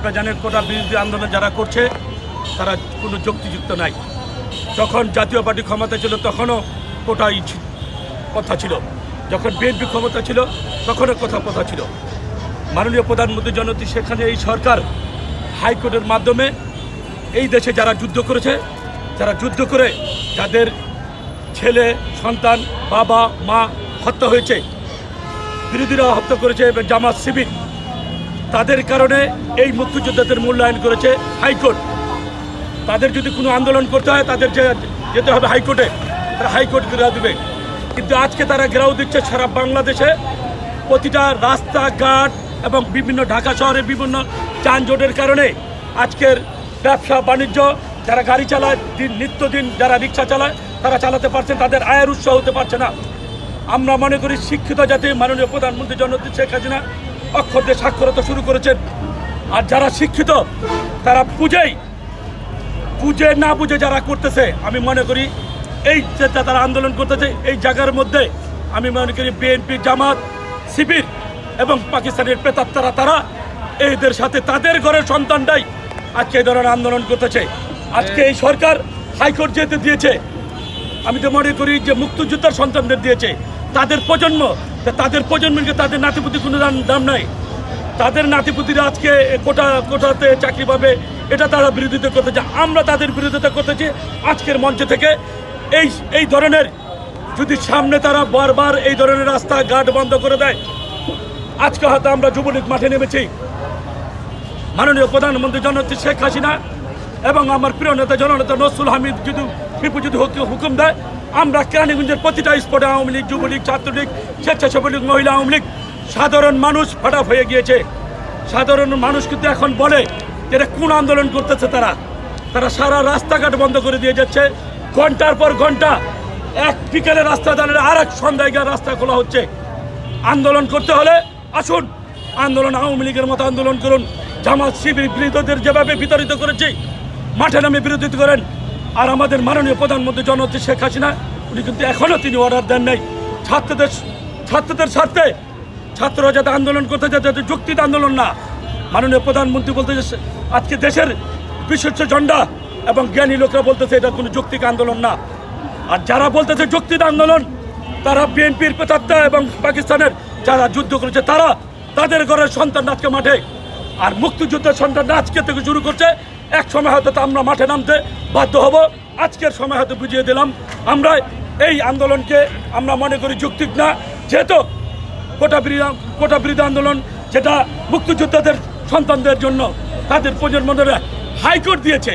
আপনারা জানেন কোটা বিরোধী আন্দোলন যারা করছে, তারা কোনো যুক্তিযুক্ত নাই। যখন জাতীয় পার্টি ক্ষমতা ছিল, তখনও কোটাই কথা ছিল। যখন বিএনপি ক্ষমতা ছিল, তখনও কথা কথা ছিল। মাননীয় প্রধানমন্ত্রী জনতি, সেখানে এই সরকার হাইকোর্টের মাধ্যমে এই দেশে যারা যুদ্ধ করেছে, যারা যুদ্ধ করে যাদের ছেলে, সন্তান, বাবা, মা হত্যা হয়েছে বিরোধীরা হত্যা করেছে এবং জামাত শিবির। তাদের কারণে এই মুক্তিযোদ্ধাদের মূল্যায়ন করেছে হাইকোর্ট। তাদের যদি কোনো আন্দোলন করতে হয়, তাদের যেতে হবে হাইকোর্টে। তারা হাইকোর্ট ঘেরাও দেবে। কিন্তু আজকে তারা ঘেরাও দিচ্ছে সারা বাংলাদেশে। প্রতিটা রাস্তাঘাট এবং বিভিন্ন ঢাকা শহরের বিভিন্ন যানজটের কারণে আজকের ব্যবসা বাণিজ্য, যারা গাড়ি চালায়, দিন নিত্যদিন যারা রিক্সা চালায়, তারা চালাতে পারছে তাদের আয়ের উৎস হতে পারছে না। আমরা মনে করি শিক্ষিত জাতি, মাননীয় প্রধানমন্ত্রী জননেত্রী শেখ হাসিনা অক্ষর দিয়ে সাক্ষরতা শুরু করেছেন। আর যারা শিক্ষিত, তারা বুঝেই, বুঝে না বুঝে যারা করতেছে, আমি মনে করি এই যে তারা আন্দোলন করতেছে, এই জায়গার মধ্যে আমি মনে করি বিএনপি জামাত, শিবির এবং পাকিস্তানের প্রেতাত্মারা, তারা এদের সাথে তাদের ঘরের সন্তানটাই আজকে এই ধরনের আন্দোলন করতেছে। আজকে এই সরকার হাইকোর্ট যেতে দিয়েছে। আমি তো মনে করি যে মুক্তিযোদ্ধার সন্তানদের দিয়েছে। তাদের প্রজন্ম তাদের প্রজন্মকে তাদের নাতিপুতি কোনো দাম নাই। তাদের নাতিপুতিরা আজকে কোটা কোটাতে চাকরি পাবে, এটা তারা বিরোধিতা করতেছে আমরা তাদের বিরোধিতা করতেছি আজকের মঞ্চ থেকে। এই এই ধরনের যদি সামনে তারা বারবার এই ধরনের রাস্তা ঘাট বন্ধ করে দেয়, আজকে হয়তো আমরা যুবলীগ মাঠে নেমেছি। মাননীয় প্রধানমন্ত্রী জননেত্রী শেখ হাসিনা এবং আমার প্রিয় নেতা জননেতা নসরুল হামিদ যদি বিপু যদি হুক- হুকুম দেয়, আমরা কেরানীগঞ্জের প্রতিটা স্পটে আওয়ামী লীগ, যুবলীগ, ছাত্রলীগ স্বেচ্ছাসেবক লীগ মহিলা আওয়ামী লীগ, সাধারণ মানুষ ফাটাপ হয়ে গিয়েছে। সাধারণ মানুষ কিন্তু এখন বলে এটা কোন আন্দোলন করতেছে তারা? তারা সারা রাস্তাঘাট বন্ধ করে দিয়ে যাচ্ছে। ঘণ্টার পর ঘণ্টা এক বিকেলে রাস্তা দাঁড়িয়ে আর এক সন্ধ্যায় রাস্তা খোলা হচ্ছে। আন্দোলন করতে হলে আসুন, আন্দোলন আওয়ামী লীগের মতো আন্দোলন করুন। জামাত শিবির বিরোধীদের যেভাবে বিতাড়িত করেছে, মাঠে নামে বিরোধিত করেন। আর আমাদের মাননীয় প্রধানমন্ত্রী জননেত্রী শেখ হাসিনা, উনি কিন্তু এখনও তিনি অর্ডার দেন নাই। ছাত্রদের ছাত্রদের স্বার্থে ছাত্ররা যাতে আন্দোলন করতে যাতে যাতে যুক্তিত আন্দোলন না। মাননীয় প্রধানমন্ত্রী বলতে আজকে দেশের বিশ্বস্ত ঝন্ডা এবং জ্ঞানী লোকরা বলতেছে, এটা কোনো যৌক্তিক আন্দোলন না। আর যারা বলতেছে যুক্তির আন্দোলন, তারা বিএনপির পেতাত্তা এবং পাকিস্তানের যারা যুদ্ধ করেছে, তারা তাদের ঘরের সন্তান আজকে মাঠে। আর মুক্তিযুদ্ধের সন্তান আজকে থেকে শুরু করছে এক সময় হয়তো আমরা মাঠে নামতে বাধ্য হব। আজকের সময় হয়তো বুঝিয়ে দিলাম। আমরা এই আন্দোলনকে আমরা মনে করি যুক্তিক না। যেহেতু কোটা বিরোধী কোটা বিরোধী আন্দোলন যেটা মুক্তিযোদ্ধাদের সন্তানদের জন্য তাদের প্রজন্মদের হাইকোর্ট দিয়েছে।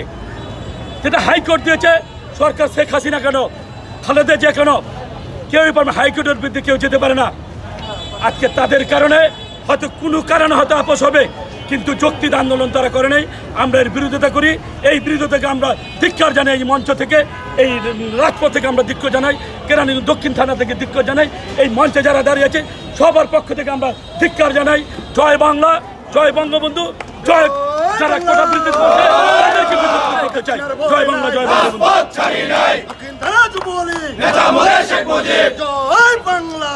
যেটা হাইকোর্ট দিয়েছে, সরকার শেখ হাসিনা কেন, খালেদা যে কেন, কেউই পারবে হাইকোর্টের বিরুদ্ধে কেউ যেতে পারে না। আজকে তাদের কারণে হয়তো কোনো কারণে হয়তো আপোষ হবে কিন্তু যৌক্তিক আন্দোলন তারা করে নেই। আমরা এর বিরোধিতা করি। এই বিরোধিতাকে আমরা ধিক্কার জানাই এই মঞ্চ থেকে এই রাজপথ থেকে আমরা ধিক্য জানাই কেরানি দক্ষিণ থানা থেকে ধিক্য জানাই। এই মঞ্চে যারা দাঁড়িয়ে আছে সবার পক্ষ থেকে আমরা ধিক্কার জানাই। জয় বাংলা জয় বঙ্গবন্ধু জয় যারা কোটা বৃদ্ধি করতে চাই। জয় বাংলা জয় বঙ্গবন্ধু। বাংলা জয় বাংলা।